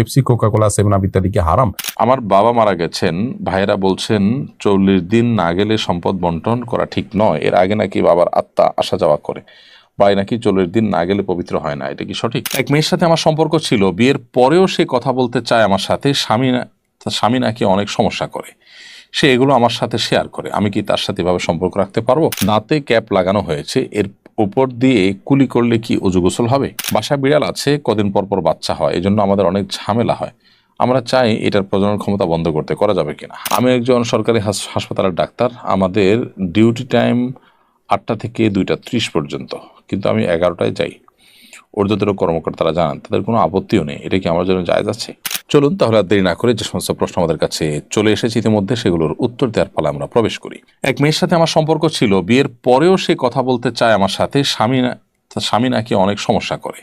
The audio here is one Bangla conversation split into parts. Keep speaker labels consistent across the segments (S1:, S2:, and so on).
S1: Pepsi Coca Cola seven up ইত্যাদি কি হারাম?
S2: আমার বাবা মারা গেছেন, ভাইয়েরা বলছেন চল্লিশ দিন না গেলে সম্পদ বন্টন করা ঠিক নয়। এর আগে নাকি বাবার আত্মা আসা যাওয়া করে। ভাই নাকি চল্লিশ দিন না গেলে পবিত্র হয় না, এটা কি সঠিক? এক মেয়ের সাথে আমার সম্পর্ক ছিল, বিয়ের পরেও সে কথা বলতে চায় আমার সাথে, স্বামী স্বামী নাকি অনেক সমস্যা করে। সে এগুলো আমার সাথে শেয়ার করে। আমি কি তার সাথে এভাবে সম্পর্ক রাখতে পারব? দাঁতে ক্যাপ লাগানো হয়েছে, এর উপর দিয়ে কুলি করলে কি অজু গোসল হবে? বাসা বিড়াল আছে, কদিন পর পর বাচ্চা হয়, এজন্য আমাদের অনেক ঝামেলা হয়। আমরা চাই এটার প্রজনন ক্ষমতা বন্ধ করতে, করা যাবে কিনা? আমি একজন সরকারি হাস- হাসপাতালের ডাক্তার, আমাদের ডিউটি টাইম আটটা থেকে দুইটা ত্রিশ পর্যন্ত, কিন্তু আমি এগারোটায় যাই। ঊর্ধ্বতর কর্মকর্তারা জানান, তাদের কোনো আপত্তিও নেই। এটা কি আমার জন্য জায়জ আছে? চলুন তাহলে আর দেরি না করে যে সমস্ত প্রশ্ন আমাদের কাছে চলে এসেছে ইতিমধ্যে, সেগুলোর উত্তর দেওয়ার ফলে আমরা প্রবেশ করি। এক মেয়ের সাথে আমার সম্পর্ক ছিল, বিয়ের পরেও সে কথা বলতে চায় আমার সাথে, স্বামী স্বামী নাকি অনেক সমস্যা করে।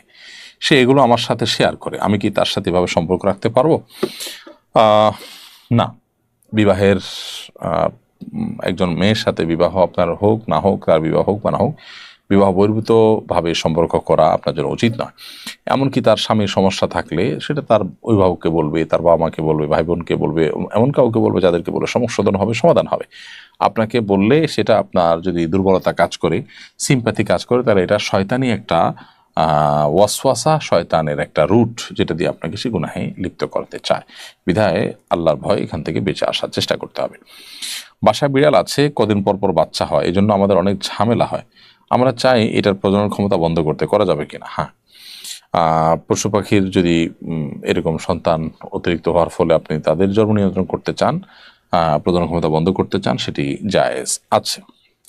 S2: সে এগুলো আমার সাথে শেয়ার করে। আমি কি তার সাথে এভাবে সম্পর্ক রাখতে পারব? না। বিবাহের একজন মেয়ের সাথে বিবাহ আপনার হোক, না হোক, তার বিবাহ হোক বা না হোক বিবাহ বহির্ভূতভাবে সম্পর্ক করা আপনার জন্য উচিত নয়। এমনকি তার স্বামীর সমস্যা থাকলে সেটা তার অভিভাবককে বলবে, তার বাবা মাকে বলবে ভাই বোনকে বলবে, এমন কাউকে বলবে যাদেরকে বলে সংশোধন হবে, সমাধান হবে। আপনাকে বললে সেটা আপনার যদি দুর্বলতা কাজ করে সিম্প্যাথি কাজ করে, তাহলে এটা শয়তানি একটা ওয়াসওয়াসা, শয়তানের একটা রুট যেটা দিয়ে আপনাকে সে গুনাহে লিপ্ত করতে চায়। বিধায় আল্লাহর ভয় এখান থেকে বেঁচে আসার চেষ্টা করতে হবে। বাসায় বিড়াল আছে, কদিন পর পর বাচ্চা হয় এই জন্য আমাদের অনেক ঝামেলা হয়। আমরা চাই এটার প্রজনন ক্ষমতা বন্ধ করতে, করা যাবে কিনা? হ্যাঁ। পশু পাখির যদি এরকম সন্তান অতিরিক্ত হওয়ার ফলে আপনি তাদের জন্ম নিয়ন্ত্রণ করতে চান প্রজনন ক্ষমতা বন্ধ করতে চান, সেটি জায়েজ আছে।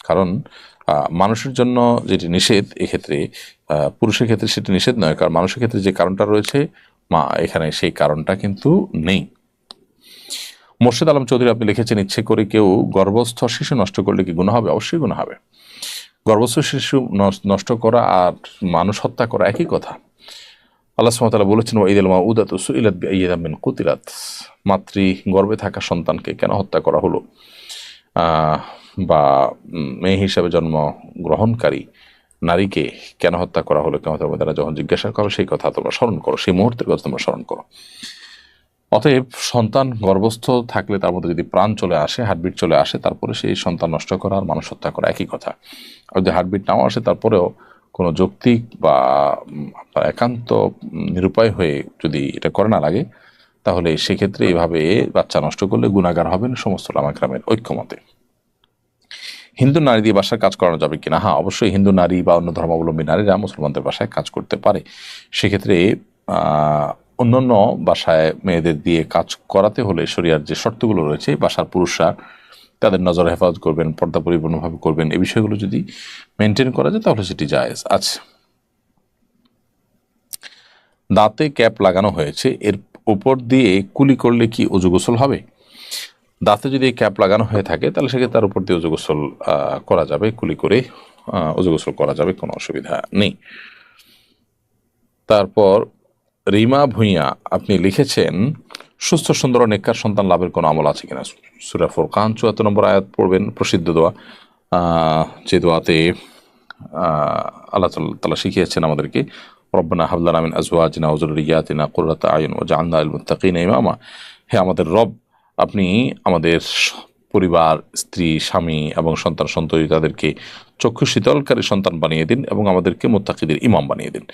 S2: কারণ মানুষের জন্য যেটি নিষেধ, এক্ষেত্রে পুরুষের ক্ষেত্রে সেটি নিষেধ নয়, কারণ মানুষের ক্ষেত্রে যে কারণটা রয়েছে, মা, এখানে সেই কারণটা কিন্তু নেই। মোর্শেদ আলম চৌধুরী আপনি লিখেছেন, ইচ্ছে করে কেউ গর্ভস্থ শিশু নষ্ট করলে কি গুণ হবে? অবশ্যই গুণ হবে। গর্ভস্থ শিশু নষ্ট করা আর মানুষ হত্যা করা একই কথা। আল্লাহ সুমতালা বলেছেন ওঈদ আল মাউদাত সুইলাত বিআইয়ামিন কুতিলাত। মাতৃ গর্ভে থাকা সন্তানকে কেন হত্যা করা হলো? বা মেয়ে হিসাবে জন্ম গ্রহণকারী নারীকে কেন হত্যা করা হলো? কেন তারা যখন জিজ্ঞাসা করো, সেই কথা তোমরা স্মরণ করো, সেই মুহূর্তের কথা তোমরা স্মরণ করো। অতএব সন্তান গর্ভস্থ থাকলে তার মধ্যে যদি প্রাণ চলে আসে হার্টবিট চলে আসে, তারপরে সেই সন্তান নষ্ট করা আর মানুষ হত্যা করা একই কথা। আর যদি হার্টবিট নাও আসে, তারপরেও কোনো যৌক্তিক বা আপনার একান্ত নিরুপায় হয়ে যদি এটা করে না লাগে, তাহলে সেক্ষেত্রে এইভাবে বাচ্চা নষ্ট করলে গুণাগার হবেন সমস্ত লামাক্রামের ঐক্যমতে। হিন্দু নারী দিয়ে বাসায় কাজ করানো যাবে কিনা? হ্যাঁ অবশ্যই হিন্দু নারী বা অন্য ধর্মাবলম্বী নারীরা মুসলমানদের বাসায় কাজ করতে পারে। সেক্ষেত্রে অন্যান্য বাসায় মেয়েদের দিয়ে কাজ করাতে হলে শরিয়ার যে শর্তগুলো রয়েছে বাসার পুরুষরা তাদের নজর হেফাজত করবেন, পর্দা পরিপূর্ণভাবে করবেন। এই বিষয়গুলো যদি মেনটেন করা যায়, তাহলে সেটি জায়েজ আছে। দাঁতে ক্যাপ লাগানো হয়েছে, এর উপর দিয়ে কুলি করলে কি অজু গোসল হবে? দাঁতে যদি ক্যাপ লাগানো হয়ে থাকে, তাহলে সেক্ষেত্রে তার উপর দিয়ে অজু গোসল করা যাবে, কুলি করে অজু গোসল করা যাবে, কোনো অসুবিধা নেই। তারপর রিমা ভুঁইয়া, আপনি লিখেছেন, সুস্থ, সুন্দর ও নেককার সন্তান লাভের কোনো আমল আছে কিনা? সুরা ফোরকান, চুয়াত্তর নম্বর আয়াত পড়বেন, প্রসিদ্ধ দোয়া। যে দোয়াতে আল্লাহ তালা শিখিয়েছেন আমাদেরকে, রব্বানা হাবলান আমিন আজওয়াজিনা ওজরিয়াতিনা কুররাতা আয়ুন ও আল মুত্তাকিন ইমামা। হে আমাদের রব, আপনি আমাদের পরিবার, স্ত্রী, স্বামী এবং সন্তান সন্ততি তাদেরকে চক্ষু শীতলকারী সন্তান বানিয়ে দিন এবং আমাদেরকে মোত্তাকিদের ইমাম বানিয়ে দিন।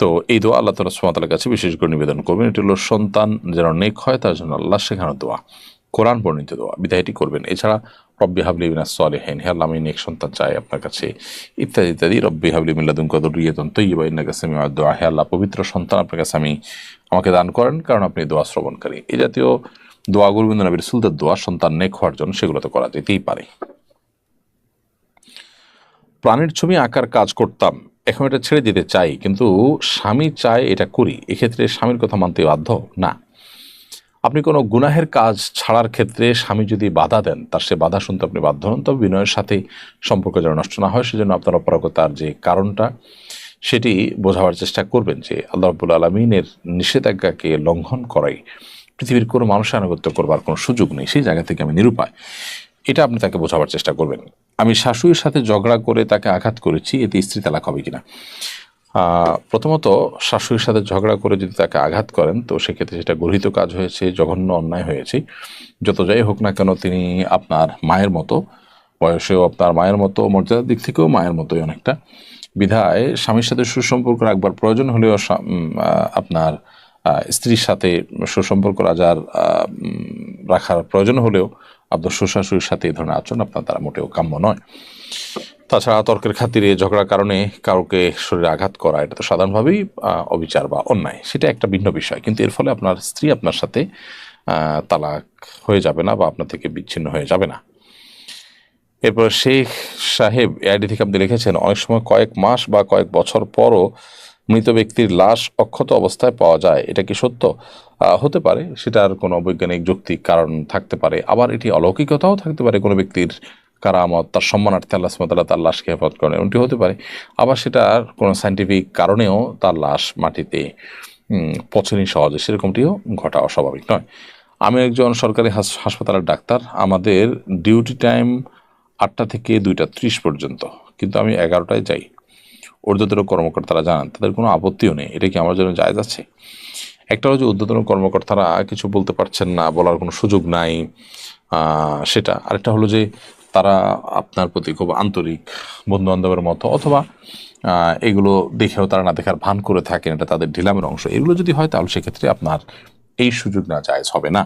S2: তো এই দোয়া আল্লাহ তালা সুমাতার কাছে বিশেষ করে নিবেদন করবেন। এটি হলো সন্তান যেন নেক হয়, তার জন্য আল্লাহ শেখানো দোয়া। কোরআন বর্ণিত দোয়া বিধায়টি করবেন। এছাড়া, রব্বি হাবলি বিনা সলেহেন হে আল্লাহ, আমি নেক সন্তান চাই আপনার কাছে। ইত্যাদি ইত্যাদি, রব্বি হাবলি মিল্লাদুম কদর রিয়েতন তৈবা ইন্না কাছে আমি দোয়া হে আল্লাহ, পবিত্র সন্তান আপনার কাছে আমি, আমাকে দান করেন, কারণ আপনি দোয়া শ্রবণকারী। এই জাতীয় দোয়া গুরুবিন্দ নবীর সুলতার দোয়া সন্তান নেক হওয়ার জন্য সেগুলো তো করা যেতেই পারে। প্রাণের ছবি আঁকার কাজ করতাম। এখন এটা ছেড়ে দিতে চাই, কিন্তু স্বামী চায় এটা করি, এক্ষেত্রে স্বামীর কথা মানতে বাধ্য? না। আপনি কোনো গুনাহের কাজ ছাড়ার ক্ষেত্রে স্বামী যদি বাধা দেন, তার সে বাধা শুনতে আপনি বাধ্য হন, তবে বিনয়ের সাথে সম্পর্ক যেন নষ্ট না হয়, সেজন্য আপনার অপরাগতার যে কারণটা, সেটি বোঝাবার চেষ্টা করবেন যে আল্লাহ রব্বুল আলমিনের নিষেধাজ্ঞাকে লঙ্ঘন করাই পৃথিবীর কোনো মানুষের আনুগত্য করবার কোনো সুযোগ নেই, সেই জায়গা থেকে আমি নিরুপায়। এটা আপনি তাকে বোঝাবার চেষ্টা করবেন। আমি শাশুড়ির সাথে ঝগড়া করে তাকে আঘাত করেছি, এতে স্ত্রী তালাক হবে কিনা? প্রথমত শাশুড়ির সাথে ঝগড়া করে যদি তাকে আঘাত করেন, তো সেক্ষেত্রে সেটা গর্হিত কাজ হয়েছে, জঘন্য অন্যায় হয়েছে। যত যাই হোক না কেন, তিনি আপনার মায়ের মতো, বয়সেও আপনার মায়ের মতো, মর্যাদার দিক থেকেও মায়ের মতোই অনেকটা। বিধায় স্বামীর সাথে সুসম্পর্ক রাখবার প্রয়োজন হলেও আপনার স্ত্রীর সাথে সুসম্পর্ক রাজার রাখার প্রয়োজন হলেও আপনার শ্বশুর সাথে এই ধরনের আচরণ আপনার দ্বারা মোটেও কাম্য নয়। তাছাড়া তর্কের খাতিরে ঝগড়ার কারণে কাউকে শরীরে আঘাত করা, এটা তো সাধারণভাবেই অবিচার বা অন্যায়। সেটা একটা ভিন্ন বিষয়। কিন্তু এর ফলে আপনার স্ত্রী আপনার সাথে তালাক হয়ে যাবে না বা আপনার থেকে বিচ্ছিন্ন হয়ে যাবে না। এরপর শেখ সাহেব, এআইডি থেকে আপনি লিখেছেন অনেক সময় কয়েক মাস বা কয়েক বছর পরও মৃত ব্যক্তির লাশ অক্ষত অবস্থায় পাওয়া যায়, এটা কি সত্য? হতে পারে সেটার কোনো বৈজ্ঞানিক যৌক্তিক কারণ থাকতে পারে। আবার এটি অলৌকিকতাও থাকতে পারে, কোনো ব্যক্তির কারামত, তার সম্মানার্থে আল্লাহ সুমতাল্লাহ তার লাশকে হেফাজত করেন, এমনটি হতে পারে। আবার সেটার কোনো সাইন্টিফিক কারণেও তার লাশ মাটিতে পচেনি সহজে, সেরকমটিও ঘটা অস্বাভাবিক নয়। আমি একজন সরকারি হাস- হাসপাতালের ডাক্তার, আমাদের ডিউটি টাইম আটটা থেকে দুইটা ত্রিশ পর্যন্ত, কিন্তু আমি এগারোটায় যাই। ঊর্ধ্বতন কর্মকর্তারা জানান, তাদের কোনো আপত্তিও নেই। এটা কি আমার জন্য জায়জ আছে? একটা হচ্ছে ঊর্ধ্বতন কর্মকর্তারা কিছু বলতে পারছেন না, বলার কোনো সুযোগ নাই সেটা। আরেকটা হলো যে তারা আপনার প্রতি খুব আন্তরিক বন্ধু বান্ধবের মতো অথবা এগুলো দেখেও তারা না দেখার ভান করে থাকেন, এটা তাদের ঢিলামের অংশ। এগুলো যদি হয় তাহলে সেক্ষেত্রে আপনার এই সুযোগ না জায়জ হবে না।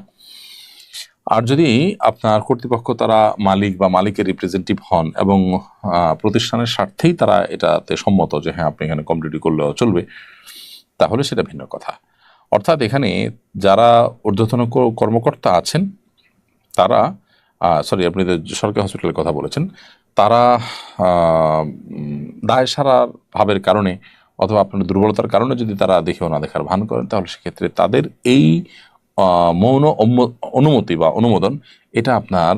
S2: আর যদি আপনার কর্তৃপক্ষ তারা মালিক বা মালিকের রিপ্রেজেন্টেটিভ হন এবং প্রতিষ্ঠানের স্বার্থেই তারা এটাতে সম্মত যে হ্যাঁ আপনি এখানে কমপ্লিটই করলেও চলবে, তাহলে সেটা ভিন্ন কথা। অর্থাৎ এখানে যারা ঊর্ধ্বতন কর্মকর্তা আছেন, তারা সরি আপনি সরকারি হসপিটালের কথা বলেছেন, তারা দায় সারার ভাবের কারণে অথবা আপনার দুর্বলতার কারণে যদি তারা দেখেও না দেখার ভান করেন, তাহলে সেক্ষেত্রে তাদের এই মৌন অনুমতি বা অনুমোদন, এটা আপনার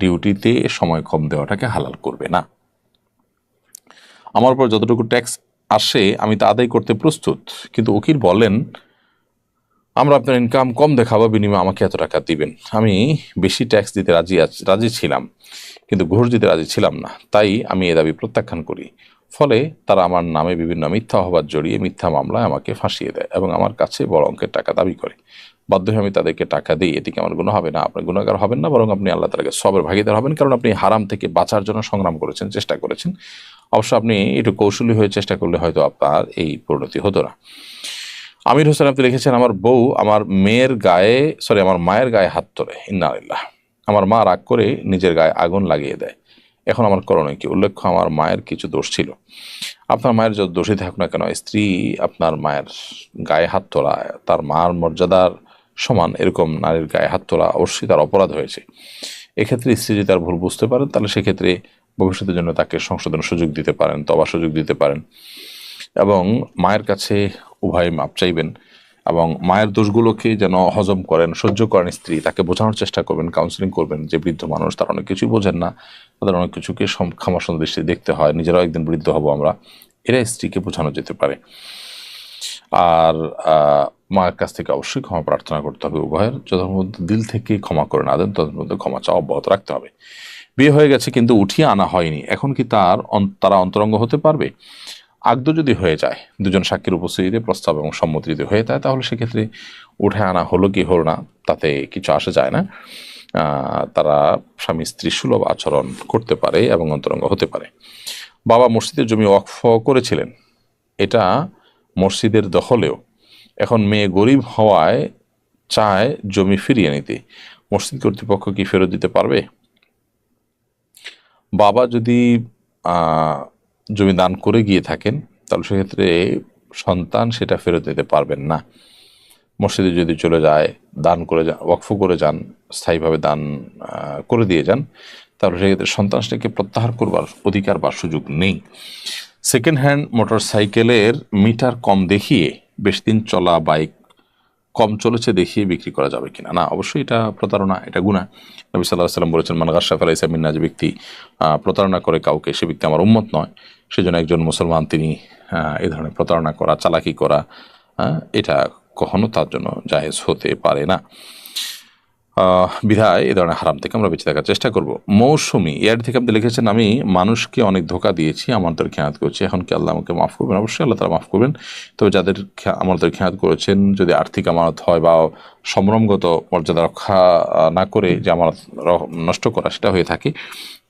S2: ডিউটিতে সময় কম দেওয়াটাকে হালাল করবে না। আমার উপর যতটুকু ট্যাক্স আসে, আমি তা আদায় করতে প্রস্তুত। কিন্তু উকিল বলেন, আমরা আপনার ইনকাম কম দেখাবো, বিনিময়ে আমাকে এত টাকা দিবেন। আমি বেশি ট্যাক্স দিতে রাজি রাজি ছিলাম, কিন্তু ঘুষ দিতে রাজি ছিলাম না। তাই আমি এ দাবি প্রত্যাখ্যান করি। ফলে তারা আমার নামে বিভিন্ন মিথ্যা অপবাদ জড়িয়ে মিথ্যা মামলায় আমাকে ফাঁসিয়ে দেয় এবং আমার কাছে বড় অঙ্কের টাকা দাবি করে। বাধ্য হয়ে আমি তাদেরকে টাকা দিই। এটিকে আমার গুণ হবে না, আপনার গুণাগার হবেন না, বরং আপনি আল্লাহ তালাকে সবের ভাগিদার হবেন, কারণ আপনি হারাম থেকে বাঁচার জন্য সংগ্রাম করেছেন, চেষ্টা করেছেন। অবশ্য আপনি একটু কৌশলী হয়ে চেষ্টা করলে হয়তো আপনার এই পরিণতি হতো না। আমির হোসেন আপনি লিখেছেন, আমার বউ আমার মেয়ের গায়ে সরি আমার মায়ের গায়ে হাত তোলে ইন্নালিল্লাহ আমার মা রাগ করে নিজের গায়ে আগুন লাগিয়ে দেয়। এখন আমার করণীয় কি? উল্লেখ্য, আমার মায়ের কিছু দোষ ছিল। আপনার মায়ের যত দোষী থাকুক না কেন, স্ত্রী আপনার মায়ের গায়ে হাত তোলা তার মার মর্যাদার সমান, এরকম নারীর গায়ে হাত তোলা অবশ্যই তার অপরাধ হয়েছে। এক্ষেত্রে স্ত্রী যদি তার ভুল বুঝতে পারেন, তাহলে সেক্ষেত্রে ভবিষ্যতের জন্য তাকে সংশোধন সুযোগ দিতে পারেন, তবা সুযোগ দিতে পারেন। এবং মায়ের কাছে উভয় মাপ চাইবেন এবং মায়ের দোষগুলোকে যেন হজম করেন, সহ্য করেন স্ত্রী, তাকে বোঝানোর চেষ্টা করবেন কাউন্সিলিং করবেন। যে বৃদ্ধ মানুষ তারা অনেক কিছুই বোঝেন না, তাদের অনেক কিছুকে ক্ষমাসুন্দর দৃষ্টিতে দেখতে হয়, নিজেরাও একদিন বৃদ্ধ হব আমরা। এরা স্ত্রীকে বোঝানো যেতে পারে। আর মায়ের কাছ থেকে অবশ্যই ক্ষমা প্রার্থনা করতে হবে উভয়ের। যতক্ষণ মধ্যে দিল থেকে ক্ষমা করে না দেন ততক্ষণ মধ্যে ক্ষমা চাওয়া অব্যাহত রাখতে হবে। বিয়ে হয়ে গেছে কিন্তু উঠিয়ে আনা হয়নি। এখন কি তার তারা অন্তরঙ্গ হতে পারবে? আগ্দ যদি হয়ে যায়, দুজন সাক্ষীর উপস্থিতিতে প্রস্তাব এবং সম্মতি যদি হয়ে যায়, তাহলে সেক্ষেত্রে উঠে আনা হলো কি হলো না, তাতে কিছু আসে যায় না। তারা স্বামী স্ত্রী সুলভ আচরণ করতে পারে এবং অন্তরঙ্গ হতে পারে। বাবা মসজিদের জমি ওয়াকফ করেছিলেন। এটা মসজিদের দখলেও এখন মেয়ে গরিব হওয়ায় চায় জমি ফিরিয়ে নিতে। মসজিদ কর্তৃপক্ষ কি ফেরত দিতে পারবে? বাবা যদি জমি দান করে গিয়ে থাকেন, তাহলে সেক্ষেত্রে সন্তান সেটা ফেরত দিতে পারবেন না। মসজিদে যদি চলে যায়, দান করে যান ওয়াকফ করে যান, স্থায়ীভাবে দান করে দিয়ে যান, তাহলে সেক্ষেত্রে সন্তান সেটাকে প্রত্যাহার করবার অধিকার বা সুযোগ নেই। সেকেন্ড হ্যান্ড মোটর সাইকেলের মিটার কম দেখিয়ে বেশ দিন চলা বাইক কম চলেছে দেখিয়ে বিক্রি করা যাবে কিনা? না, অবশ্যই এটা প্রতারণা, এটা গুণা নবী সাল্লাহ সাল্লাম বলেছেন মানগার শাফ আলাই সামিন্না যে ব্যক্তি প্রতারণা করে কাউকে, সে ব্যক্তি আমার উম্মত নয়। সেজন্য একজন মুসলমান, তিনি এ ধরনের প্রতারণা করা, চালাকি করা এটা কখনো তার জন্য জায়েজ হতে পারে না। বিধায় এ ধরনের হারাম থেকে আমরা বেঁচে থাকার চেষ্টা করব। মৌসুমি এর থেকে আপনি লিখেছেন আমি মানুষকে অনেক ধোকা দিয়েছি আমাদের খেয়াত করছি, এখন কি আল্লাহ আমাকে মাফ করবেন? অবশ্যই আল্লাহ তারা মাফ করবেন। তবে যাদের আমাদের খেয়াত করেছেন, যদি আর্থিক আমানত হয় বা সম্ভ্রমগত মর্যাদা রক্ষা না করে যে আমানত নষ্ট করা সেটা হয়ে থাকে,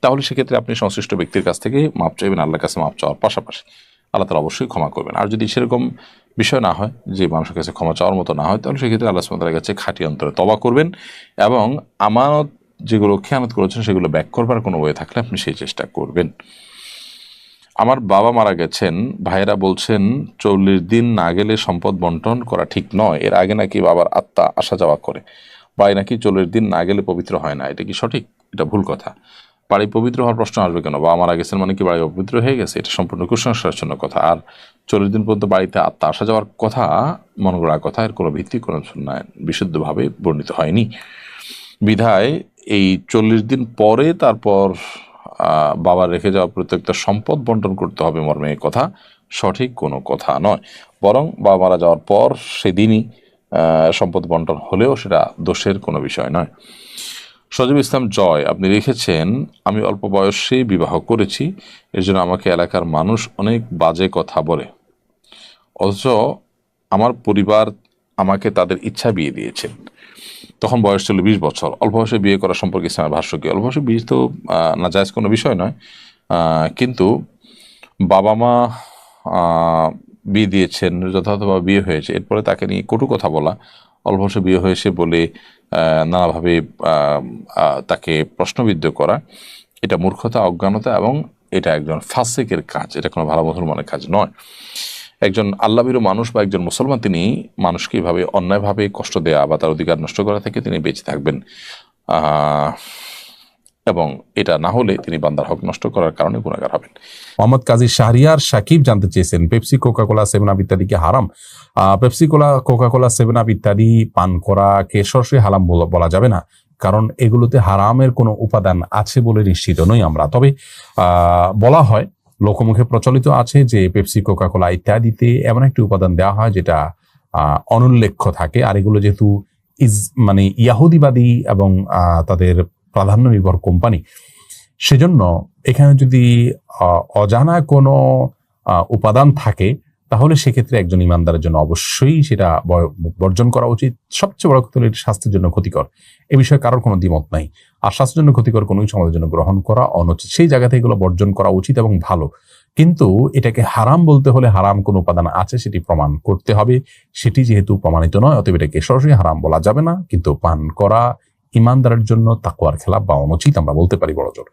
S2: তাহলে সেক্ষেত্রে আপনি সংশ্লিষ্ট ব্যক্তির কাছ থেকে মাপ চাইবেন, আল্লাহর কাছে মাপ চাওয়ার পাশাপাশি। আল্লাহ তালা অবশ্যই ক্ষমা করবেন। আর যদি সেরকম বিষয় না হয়, যে মানুষের কাছে ক্ষমা চাওয়ার মতো না হয়, তাহলে সেক্ষেত্রে আল্লাহ সুমতালের কাছে খাঁটি অন্তরে তবা করবেন এবং আমানত যেগুলো খেয়ানত করেছেন সেগুলো ব্যাক করবার কোনো ওয়ে থাকলে আপনি সেই চেষ্টা করবেন। আমার বাবা মারা গেছেন, ভাইয়েরা বলছেন, চল্লিশ দিন না গেলে সম্পদ বন্টন করা ঠিক নয়। এর আগে নাকি বাবার আত্মা আসা যাওয়া করে। বাড়ি নাকি চল্লিশ দিন না গেলে পবিত্র হয় না? এটা কি সঠিক? এটা ভুল কথা। বাড়ি পবিত্র হওয়ার প্রশ্ন আসবে কেন? বাবা মারা গেছেন মানে কি বাড়ি অপবিত্র হয়ে গেছে? এটা সম্পূর্ণ কুসংস্কারের জন্য কথা। আর চল্লিশ দিন পর্যন্ত বাড়িতে আত্মা আসা যাওয়ার কথা, মনে করার কথা, এর কোনো ভিত্তি, কোনো বিশুদ্ধভাবে বর্ণিত হয়নি। বিধায় এই চল্লিশ দিন পরে তারপর বাবার রেখে যাওয়া প্রত্যেকটা সম্পদ বন্টন করতে হবে মর্মে কথা সঠিক কোনো কথা নয়। বরং বাবা মারা যাওয়ার পর সেদিনই সম্পদ বন্টন হলেও সেটা দোষের কোনো বিষয় নয়। সজীব ইসলাম জয় আপনি লিখেছেন আমি অল্প বয়সে বিবাহ করেছি এর জন্য আমাকে এলাকার মানুষ অনেক বাজে কথা বলে। অথচ আমার পরিবার আমাকে তাদের ইচ্ছা বিয়ে দিয়েছেন তখন বয়স ছিল বিশ বছর। অল্প বয়সে বিয়ে করা সম্পর্কে ইসলামের ভাষ্য কি? অল্প বয়সে বিয়ে তো আহ, নাজায়জ কোনো বিষয় নয়। কিন্তু বাবা মা বিয়ে দিয়েছেন যথাযথভাবে বিয়ে হয়েছে। এরপরে তাকে নিয়ে কটু কথা বলা অল্প বয়সে বিয়ে হয়েছে বলে নানাভাবে তাকে প্রশ্নবিদ্ধ করা। এটা মূর্খতা, অজ্ঞানতা এবং এটা একজন ফাসেকের কাজ। এটা কোনো ভালো মুসলমানের কাজ নয়। একজন আল্লাবিরও মানুষ বা একজন মুসলমান, তিনি মানুষকে এভাবে অন্যায়ভাবে কষ্ট দেয়া বা তার অধিকার নষ্ট করা থেকে তিনি বেঁচে থাকবেন। এবং এটা না হলে তিনি বান্দার হক নষ্ট করার কারণে গুণাগার হবেন।
S1: মোহাম্মদ কাজী শাহরিয়ার সাকিব জানতে চেয়েছেন, Pepsi Coca Cola seven up ইত্যাদি কি হারাম? Pepsi, cola Coca Cola seven up ইত্যাদি পান করাকে সরাসরি হারাম বলা- যাবে না। কারণ এগুলোতে হারামের কোনো উপাদান আছে বলে নিশ্চিত নই আমরা। তবে বলা হয়, লোকমুখে প্রচলিত আছে যে পেপসি কোকা কোলা ইত্যাদিতে এমন একটি উপাদান দেওয়া হয় যেটা অনুল্লেখ্য থাকে। আর এগুলো যেহেতু ইজ মানে ইয়াহুদিবাদী এবং তাদের প্রাধান্য নির্ভর কোম্পানি। সেজন্য এখানে যদি অজানা কোনো উপাদান থাকে, তাহলে সেক্ষেত্রে একজন ইমানদারের জন্য অবশ্যই সেটা বর্জন করা উচিত। সবচেয়ে বড় কথা এটি স্বাস্থ্যের জন্য ক্ষতিকর। এ বিষয়ে কারোর কোনো দ্বিমত নাই। আর স্বাস্থ্যের জন্য ক্ষতিকর কোনো আমাদের জন্য গ্রহণ করা অনুচিত। সেই জায়গা থেকে এগুলো বর্জন করা উচিত এবং ভালো। কিন্তু এটাকে হারাম বলতে হলে হারাম কোনো উপাদান আছে, সেটি প্রমাণ করতে হবে। সেটি যেহেতু প্রমাণিত নয়, অতএব এটাকে সরাসরি হারাম বলা যাবে না। কিন্তু পান করা ইমানদারের জন্য তাকুয়ার খেলা বা অনুচিত আমরা বলতে পারি বড় জোর